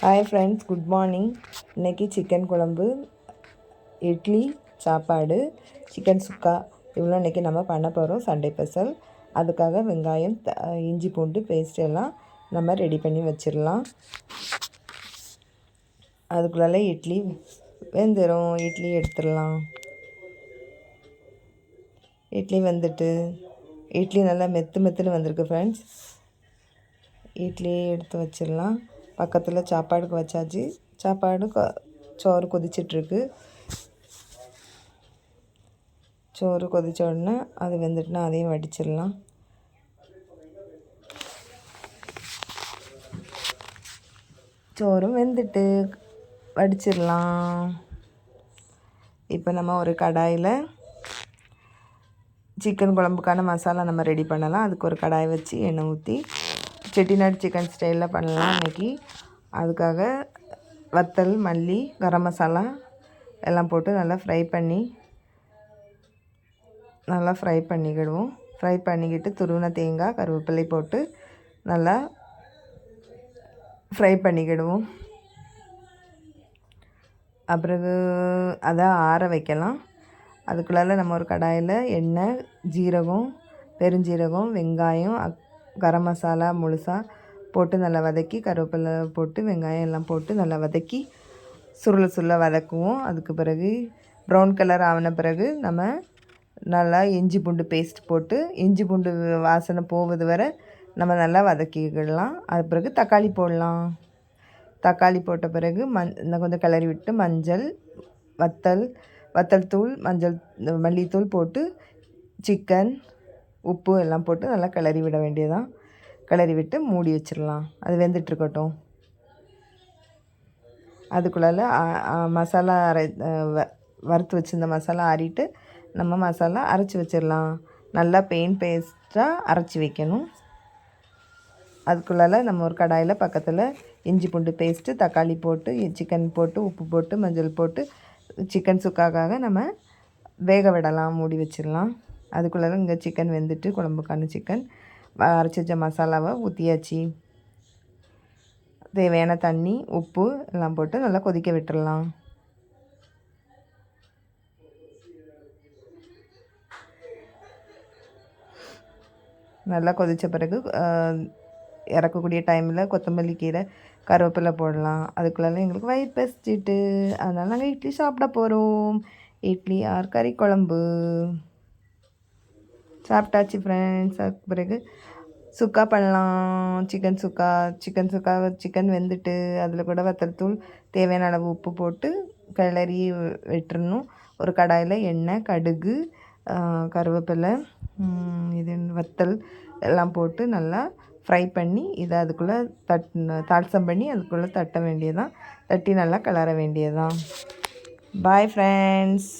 Hi friends good morning இன்றைக்கி chicken குழம்பு இட்லி சாப்பாடு சிக்கன் சுக்கா. இவ்வளோ இன்றைக்கி நம்ம பண்ண போகிறோம் சண்டே ஸ்பெஷல் அதுக்காக வெங்காயம் த இஞ்சி பூண்டு பேஸ்ட் எல்லாம் நம்ம ரெடி பண்ணி வச்சிடலாம். அதுக்குள்ளால இட்லி வெந்துடும் இட்லி எடுத்துடலாம். இட்லி வந்துட்டு இட்லி நல்லா மெத்து மெத்துன்னு வந்திருக்கு ஃப்ரெண்ட்ஸ் இட்லி எடுத்து வச்சிடலாம். பக்கத்தில் சாப்பாடுக்கு வச்சாச்சு. சாப்பாடு சோறு கொதிச்சிட்ருக்கு. சோறு கொதித்த உடனே அது வெந்துட்டுனா அதையும் வடிச்சிடலாம். சோறும் வெந்துட்டு வடிச்சிடலாம். இப்போ நம்ம ஒரு கடாயில் சிக்கன் குழம்புக்கான மசாலா நம்ம ரெடி பண்ணலாம். அதுக்கு ஒரு கடாய் வச்சு எண்ணெய் ஊற்றி செட்டிநாடு சிக்கன் ஸ்டைலில் பண்ணலாம் இன்றைக்கி அதுக்காக வத்தல் மல்லி கரம் மசாலா எல்லாம் போட்டு நல்லா ஃப்ரை பண்ணி நல்லா ஃப்ரை பண்ணிக்கிடுவோம். ஃப்ரை பண்ணிக்கிட்டு துருவின தேங்காய் கருவேப்பிலை போட்டு நல்லா ஃப்ரை பண்ணிக்கிடுவோம். அப்புறகு அதை ஆற வைக்கலாம். அதுக்குள்ளால நம்ம ஒரு கடாயில் எண்ணெய் ஜீரகம் பெருஞ்சீரகம் வெங்காயம் அக் கரம் மசாலா முழுசாக போட்டு நல்லா வதக்கி கருவேப்பிலை போட்டு வெங்காயம் எல்லாம் போட்டு நல்லா வதக்கி சுருளை சுருளை வதக்குவோம். அதுக்கு பிறகு ப்ரௌன் கலர் ஆன பிறகு நம்ம நல்லா இஞ்சி பூண்டு பேஸ்ட் போட்டு இஞ்சி பூண்டு வாசனை போவது வரை நம்ம நல்லா வதக்கிக்கிடலாம் அது பிறகு தக்காளி போடலாம். தக்காளி போட்ட பிறகு மண் கொஞ்சம் கிளறி விட்டு மஞ்சள் வத்தல் வத்தல் தூள் மஞ்சள் மல்லித்தூள் போட்டு சிக்கன் உப்பு எல்லாம் போட்டு நல்லா கிளறி விட வேண்டியதான் கிளறி விட்டு மூடி வச்சிடலாம் அது வெந்துட்டுருக்கட்டும். அதுக்குள்ளால மசாலா அரை வறுத்து வச்சுருந்த மசாலா ஆறிட்டு நம்ம மசாலா அரைச்சி வச்சிடலாம் நல்லா பெயின் பேஸ்ட்டாக அரைச்சி வைக்கணும். அதுக்குள்ளால நம்ம ஒரு கடாயில் பக்கத்தில் இஞ்சி பூண்டு பேஸ்ட்டு தக்காளி போட்டு சிக்கன் போட்டு உப்பு போட்டு மஞ்சள் போட்டு சிக்கன் சுக்காக்காக நம்ம வேக விடலாம் மூடி வச்சிடலாம் அதுக்குள்ளே இங்கே சிக்கன் வெந்துட்டு குழம்புக்கான சிக்கன் அரைச்சி வச்ச மசாலாவை ஊற்றியாச்சு தேவையான தண்ணி உப்பு எல்லாம் போட்டு நல்லா கொதிக்க விட்டுடலாம் நல்லா கொதித்த பிறகு இறக்கக்கூடிய டைமில் கொத்தமல்லி கீரை கருவேப்பிலை போடலாம். அதுக்குள்ளே எங்களுக்கு வயிறு பசிச்சுட்டு. அதனால் நாங்கள் இட்லி சாப்பிட போகிறோம் இட்லி ஆர் கறி குழம்பு. சாப்பிட்டாச்சு ஃப்ரெண்ட்ஸ் அதுக்கு பிறகு சுக்கா பண்ணலாம். சிக்கன் சுக்கா சிக்கன் சுக்கா சிக்கன் வெந்துட்டு அதில் கூட வத்தல் தூள் தேவையான அளவு உப்பு போட்டு கிளறி வெட்டுறணும். ஒரு கடாயில் எண்ணெய் கடுகு கருவேப்பிலை இது வத்தல் எல்லாம் போட்டு நல்லா ஃப்ரை பண்ணி இதை அதுக்குள்ளே தட் தாட்சம் பண்ணி அதுக்குள்ளே தட்ட வேண்டியதான் தட்டி நல்லா கிளற வேண்டியதான் பாய் ஃப்ரெண்ட்ஸ்